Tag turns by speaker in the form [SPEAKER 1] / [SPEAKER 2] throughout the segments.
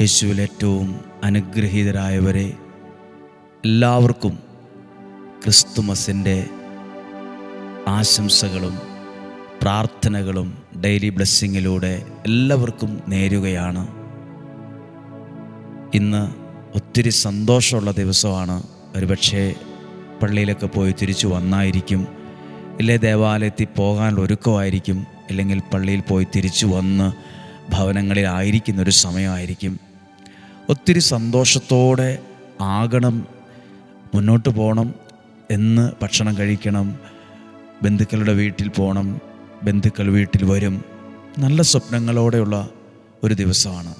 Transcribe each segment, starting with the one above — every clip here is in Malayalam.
[SPEAKER 1] യേശുവിൽ ഏറ്റവും അനുഗ്രഹീതരായവരെ എല്ലാവർക്കും ക്രിസ്തുമസിന്റെ ആശംസകളും പ്രാർത്ഥനകളും ഡെയിലി ബ്ലെസ്സിങ്ങിലൂടെ എല്ലാവർക്കും നേരുകയാണ്. ഇന്ന് ഒത്തിരി സന്തോഷമുള്ള ദിവസമാണ്. ഒരുപക്ഷെ പള്ളിയിലൊക്കെ പോയി തിരിച്ചു വന്നായിരിക്കും. ഇല്ലേ ദേവാലയത്തിൽ പോകാനുള്ള ഒരുക്കമായിരിക്കും. ഇല്ലെങ്കിൽ പള്ളിയിൽ പോയി തിരിച്ചു വന്ന് ഭവനങ്ങളിലായിരിക്കുന്നൊരു സമയമായിരിക്കും. ഒത്തിരി സന്തോഷത്തോടെ ആകണം മുന്നോട്ട് പോകണം എന്ന് ഭക്ഷണം കഴിക്കണം ബന്ധുക്കളുടെ വീട്ടിൽ പോകണം ബന്ധുക്കൾ വീട്ടിൽ വരും. നല്ല സ്വപ്നങ്ങളോടെയുള്ള ഒരു ദിവസമാണ്.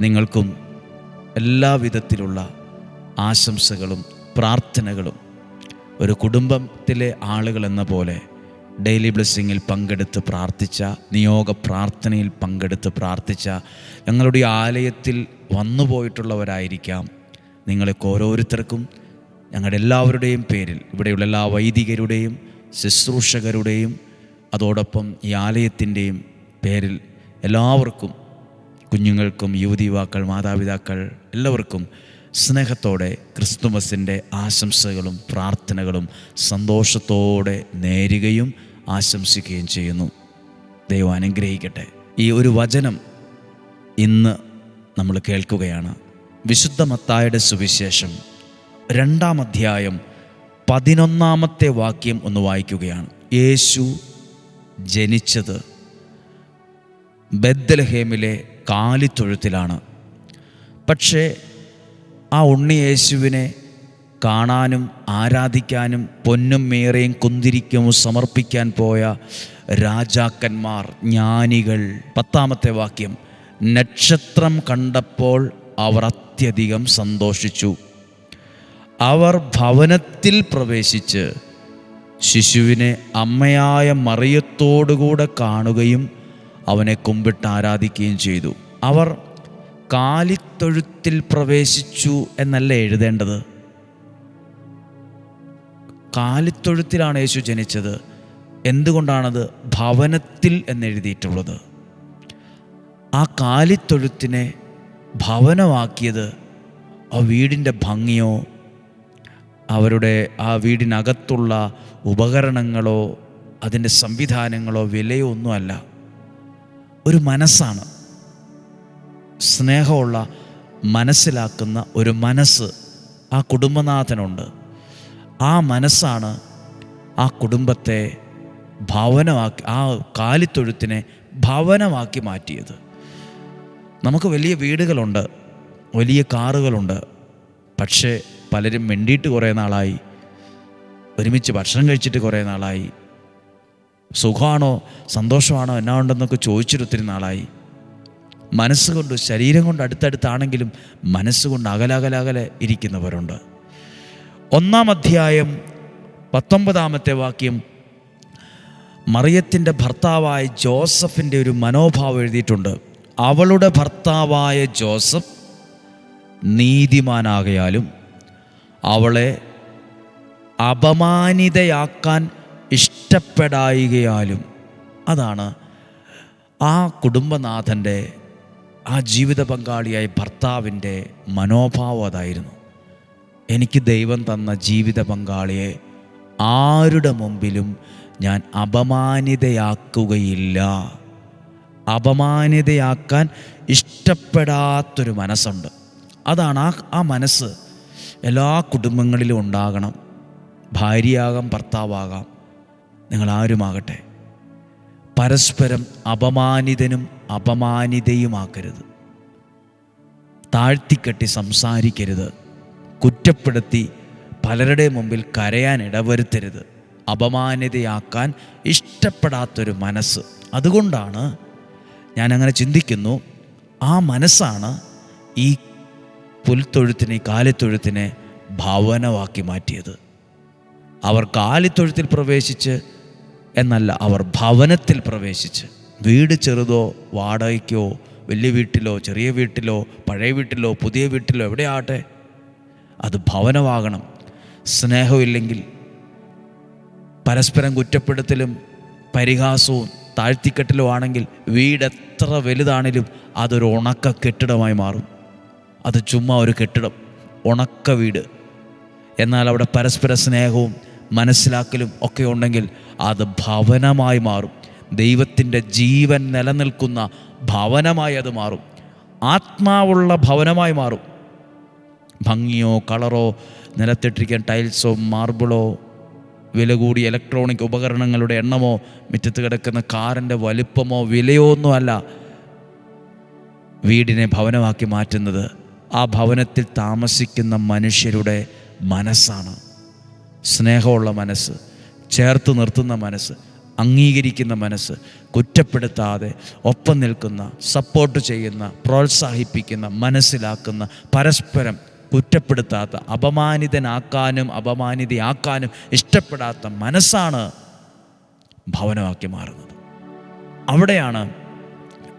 [SPEAKER 1] നിങ്ങൾക്കും എല്ലാ വിധത്തിലുള്ള ആശംസകളും പ്രാർത്ഥനകളും. ഒരു കുടുംബത്തിലെ ആളുകൾ എന്ന പോലെ ഡെയിലി ബ്ലെസ്സിങ്ങിൽ പങ്കെടുത്ത് പ്രാർത്ഥിച്ച നിയോഗ പ്രാർത്ഥനയിൽ പങ്കെടുത്ത് പ്രാർത്ഥിച്ച ഞങ്ങളുടെ ആലയത്തിൽ വന്നുപോയിട്ടുള്ളവരായിരിക്കാം. നിങ്ങൾക്ക് ഓരോരുത്തർക്കും ഞങ്ങളുടെ എല്ലാവരുടെയും പേരിൽ ഇവിടെയുള്ള എല്ലാ വൈദികരുടെയും ശുശ്രൂഷകരുടെയും അതോടൊപ്പം ഈ ആലയത്തിന്റെയും പേരിൽ എല്ലാവർക്കും കുഞ്ഞുങ്ങൾക്കും യുവതി യുവാക്കൾ മാതാപിതാക്കൾ എല്ലാവർക്കും സ്നേഹത്തോടെ ക്രിസ്തുമസിന്റെ ആശംസകളും പ്രാർത്ഥനകളും സന്തോഷത്തോടെ നേരുകയും ആശംസിക്കുകയും ചെയ്യുന്നു. ദൈവം അനുഗ്രഹിക്കട്ടെ. ഈ ഒരു വചനം ഇന്ന് നമ്മൾ കേൾക്കുകയാണ്. വിശുദ്ധ മത്തായുടെ സുവിശേഷം രണ്ടാം അധ്യായം പതിനൊന്നാമത്തെ വാക്യം ഒന്ന് വായിക്കുകയാണ്. യേശു ജനിച്ചത് ബദ്ദലഹേമിലെ കാലിത്തൊഴുത്തിലാണ്. പക്ഷേ ആ ഉണ്ണി യേശുവിനെ കാണാനും ആരാധിക്കാനും പൊന്നും മേറയും കുന്തിരിക്കും സമർപ്പിക്കാൻ പോയ രാജാക്കന്മാർ ജ്ഞാനികൾ. പത്താമത്തെ വാക്യം. നക്ഷത്രം കണ്ടപ്പോൾ അവർ അത്യധികം സന്തോഷിച്ചു. അവർ ഭവനത്തിൽ പ്രവേശിച്ച് ശിശുവിനെ അമ്മയായ മറിയത്തോടുകൂടെ കാണുകയും അവനെ കുമ്പിട്ട് ആരാധിക്കുകയും ചെയ്തു. അവർ കാലിത്തൊഴുത്തിൽ പ്രവേശിച്ചു എന്നല്ല എഴുതേണ്ടത്. കാലിത്തൊഴുത്തിലാണ് യേശു ജനിച്ചത്. എന്തുകൊണ്ടാണത്? ഭവനത്തിൽ എന്നെഴുതിയിട്ടുള്ളത്. ആ കാലിത്തൊഴുത്തിനെ ഭവനമാക്കിയത് ആ വീടിന്റെ ഭംഗിയോ അവരുടെ ആ വീടിനകത്തുള്ള ഉപകരണങ്ങളോ അതിന്റെ സംവിധാനങ്ങളോ വിലയോ ഒന്നുമല്ല. ഒരു മനസ്സാണ്. സ്നേഹമുള്ള മനസ്സിലാക്കുന്ന ഒരു മനസ്സ് ആ കുടുംബനാഥനുണ്ട്. ആ മനസ്സാണ് ആ കുടുംബത്തെ ഭവനമാക്കി ആ കാലിത്തൊഴുത്തിനെ ഭവനമാക്കി മാറ്റിയത്. നമുക്ക് വലിയ വീടുകളുണ്ട് വലിയ കാറുകളുണ്ട്. പക്ഷേ പലരും മിണ്ടിയിട്ട് കുറേ നാളായി ഒരുമിച്ച് ഭക്ഷണം കഴിച്ചിട്ട് കുറേ നാളായി. സുഖമാണോ സന്തോഷമാണോ എന്നാ ഉണ്ടെന്നൊക്കെ ചോദിച്ചിട്ട് ഒത്തിരി നാളായി മനസ്സുകൊണ്ട് ശരീരം കൊണ്ട് അടുത്തടുത്താണെങ്കിലും മനസ്സുകൊണ്ട് അകലകലകലെ ഇരിക്കുന്നവരുണ്ട്. ഒന്നാം അധ്യായം പത്തൊമ്പതാമത്തെ വാക്യം. മറിയത്തിന്റെ ഭർത്താവായ ജോസഫിന്റെ ഒരു മനോഭാവം എഴുതിയിട്ടുണ്ട്. അവളുടെ ഭർത്താവായ ജോസഫ് നീതിമാനാകയാലും അവളെ അപമാനിതയാക്കാൻ ഇഷ്ടപ്പെടായികയാലും അതാണ് ആ കുടുംബനാഥന്റെ ആ ജീവിത പങ്കാളിയായ ഭർത്താവിന്റെ മനോഭാവം അതായിരുന്നു. എനിക്ക് ദൈവം തന്ന ജീവിത പങ്കാളിയെ ആരുടെ മുമ്പിലും ഞാൻ അപമാനിതയാക്കുകയില്ല. അപമാനിതയാക്കാൻ ഇഷ്ടപ്പെടാത്തൊരു മനസ്സുണ്ട്. അതാണ് ആ ആ മനസ്സ് എല്ലാ കുടുംബങ്ങളിലും ഉണ്ടാകണം. ഭാര്യയാകാം ഭർത്താവാകാം. നിങ്ങൾ ആരുമാകട്ടെ പരസ്പരം അപമാനിതനും അപമാനിതയുമാക്കരുത്. താഴ്ത്തിക്കെട്ടി സംസാരിക്കരുത്. കുറ്റപ്പെടുത്തി പലരുടെ മുമ്പിൽ കരയാൻ ഇടവരുത്തരുത്. അപമാനിതയാക്കാൻ ഇഷ്ടപ്പെടാത്തൊരു മനസ്സ്. അതുകൊണ്ടാണ് ഞാൻ അങ്ങനെ ചിന്തിക്കുന്നു ആ മനസ്സാണ് ഈ പുൽത്തൊഴുത്തിനെ കാലിത്തൊഴുത്തിനെ ഭവനമാക്കി മാറ്റിയത്. അവർ കാലിത്തൊഴുത്തിൽ പ്രവേശിച്ച് എന്നല്ല അവർ ഭവനത്തിൽ പ്രവേശിച്ച്. വീട് ചെറുതോ വാടകയ്ക്കോ വലിയ വീട്ടിലോ ചെറിയ വീട്ടിലോ പഴയ വീട്ടിലോ പുതിയ വീട്ടിലോ എവിടെയാകട്ടെ അത് ഭവനമാകണം. സ്നേഹമില്ലെങ്കിൽ പരസ്പരം കുറ്റപ്പെടുത്തലും പരിഹാസവും താഴ്ത്തിക്കെട്ടലും ആണെങ്കിൽ വീട് എത്ര വലുതാണേലും അതൊരു ഉണക്ക കെട്ടിടമായി മാറും. അത് ചുമ്മാ ഒരു കെട്ടിടം ഉണക്ക വീട്. എന്നാൽ അവിടെ പരസ്പര സ്നേഹവും മനസ്സിലാക്കലും ഒക്കെ ഉണ്ടെങ്കിൽ അത് ഭവനമായി മാറും. ദൈവത്തിന്റെ ജീവൻ നിലനിൽക്കുന്ന ഭവനമായി അത് മാറും. ആത്മാവുള്ള ഭവനമായി മാറും. ഭംഗിയോ കളറോ നിലത്തിട്ടിരിക്കാൻ ടൈൽസോ മാർബിളോ വില കൂടിയ ഇലക്ട്രോണിക് ഉപകരണങ്ങളുടെ എണ്ണമോ മുറ്റത്ത് കിടക്കുന്ന കാറിന്റെ വലിപ്പമോ വിലയോ ഒന്നുമല്ല വീടിനെ ഭവനമാക്കി മാറ്റുന്നത് ആ ഭവനത്തിൽ താമസിക്കുന്ന മനുഷ്യരുടെ മനസ്സാണ്. സ്നേഹമുള്ള മനസ്സ് ചേർത്ത് നിർത്തുന്ന മനസ്സ് അംഗീകരിക്കുന്ന മനസ്സ് കുറ്റപ്പെടുത്താതെ ഒപ്പം നിൽക്കുന്ന സപ്പോർട്ട് ചെയ്യുന്ന പ്രോത്സാഹിപ്പിക്കുന്ന മനസ്സിലാക്കുന്ന പരസ്പരം കുറ്റപ്പെടുത്താത്ത അപമാനിതനാക്കാനും അപമാനിതയാക്കാനും ഇഷ്ടപ്പെടാത്ത മനസ്സാണ് ഭവനമാക്കി മാറുന്നത്. അവിടെയാണ്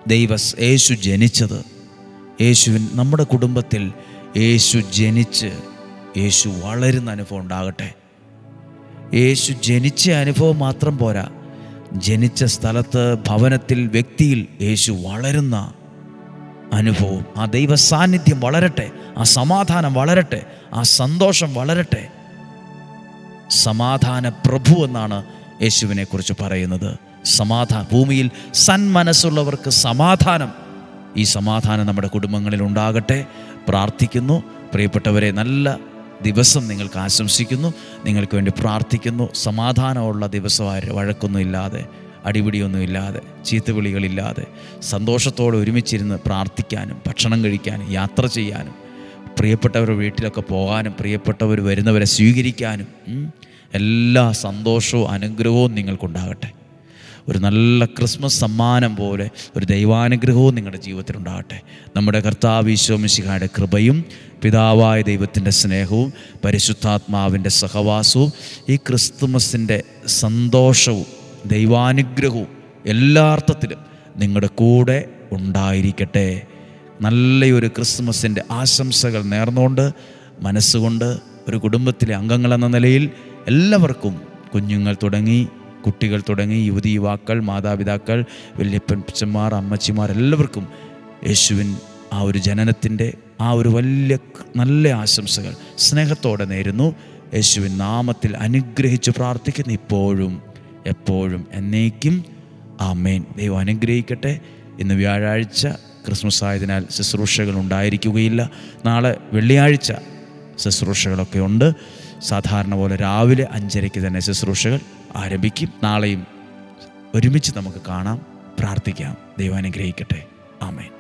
[SPEAKER 1] ദൈവ യേശു ജനിച്ചത്. യേശുവിൻ നമ്മുടെ കുടുംബത്തിൽ യേശു ജനിച്ച് യേശു വളരുന്ന അനുഭവം ഉണ്ടാകട്ടെ. യേശു ജനിച്ച അനുഭവം മാത്രം പോരാ. ജനിച്ച സ്ഥലത്ത് ഭവനത്തിൽ വ്യക്തിയിൽ യേശു വളരുന്ന അനുഭവം. ആ ദൈവ സാന്നിധ്യം വളരട്ടെ ആ സമാധാനം വളരട്ടെ ആ സന്തോഷം വളരട്ടെ. സമാധാന പ്രഭു എന്നാണ് യേശുവിനെ കുറിച്ച് പറയുന്നത്. സമാധാന ഭൂമിയിൽ സന്മനസ്സുള്ളവർക്ക് സമാധാനം. ഈ സമാധാനം നമ്മുടെ കുടുംബങ്ങളിൽ ഉണ്ടാകട്ടെ. പ്രാർത്ഥിക്കുന്നു. പ്രിയപ്പെട്ടവരെ നല്ല ദിവസം നിങ്ങൾക്ക് ആശംസിക്കുന്നു. നിങ്ങൾക്ക് വേണ്ടി പ്രാർത്ഥിക്കുന്നു. സമാധാനമുള്ള ദിവസമായി വഴക്കൊന്നും ഇല്ലാതെ അടിപിടിയൊന്നും ഇല്ലാതെ ചീത്തവിളികളില്ലാതെ സന്തോഷത്തോടെ ഒരുമിച്ചിരുന്ന് പ്രാർത്ഥിക്കാനും ഭക്ഷണം കഴിക്കാനും യാത്ര ചെയ്യാനും പ്രിയപ്പെട്ടവരുടെ വീട്ടിലൊക്കെ പോകാനും പ്രിയപ്പെട്ടവർ വരുന്നവരെ സ്വീകരിക്കാനും എല്ലാ സന്തോഷവും അനുഗ്രഹവും നിങ്ങൾക്കുണ്ടാകട്ടെ. ഒരു നല്ല ക്രിസ്മസ് സമ്മാനം പോലെ ഒരു ദൈവാനുഗ്രഹവും നിങ്ങളുടെ ജീവിതത്തിൽ ഉണ്ടാകട്ടെ നമ്മുടെ കർത്താവ് ഈശോമിശിഹായുടെ കൃപയും പിതാവായ ദൈവത്തിന്റെ സ്നേഹവും പരിശുദ്ധാത്മാവിന്റെ സഹവാസവും ഈ ക്രിസ്തുമസിന്റെ സന്തോഷവും ദൈവാനുഗ്രഹവും എല്ലാ അർത്ഥത്തിലും നിങ്ങളുടെ കൂടെ ഉണ്ടായിരിക്കട്ടെ. നല്ലൊരു ക്രിസ്മസിന്റെ ആശംസകൾ നേർന്നുകൊണ്ട് മനസ്സുകൊണ്ട് ഒരു കുടുംബത്തിലെ അംഗങ്ങളെന്ന നിലയിൽ എല്ലാവർക്കും കുഞ്ഞുങ്ങൾ തുടങ്ങി കുട്ടികൾ തുടങ്ങി യുവതി യുവാക്കൾ മാതാപിതാക്കൾ വല്യപ്പച്ചന്മാർ അമ്മച്ചിമാർ എല്ലാവർക്കും യേശുവിൻ ആ ഒരു ജനനത്തിന്റെ ആ ഒരു വലിയ നല്ല ആശംസകൾ സ്നേഹത്തോടെ നേരുന്നു. യേശുവിൻ നാമത്തിൽ അനുഗ്രഹിച്ച് പ്രാർത്ഥിക്കുന്നു ഇപ്പോഴും. എപ്പോഴും എന്നേക്കും ആമേൻ. ദൈവം അനുഗ്രഹിക്കട്ടെ. ഇന്ന് വ്യാഴാഴ്ച ക്രിസ്മസ് ആയതിനാൽ ശുശ്രൂഷകൾ ഉണ്ടായിരിക്കുകയില്ല. നാളെ വെള്ളിയാഴ്ച ശുശ്രൂഷകളൊക്കെ ഉണ്ട്. സാധാരണ പോലെ രാവിലെ അഞ്ചരയ്ക്ക് തന്നെ ശുശ്രൂഷകൾ ആരംഭിക്കും. നാളെയും ഒരുമിച്ച് നമുക്ക് കാണാം പ്രാർത്ഥിക്കാം. ദൈവം അനുഗ്രഹിക്കട്ടെ. ആമേൻ.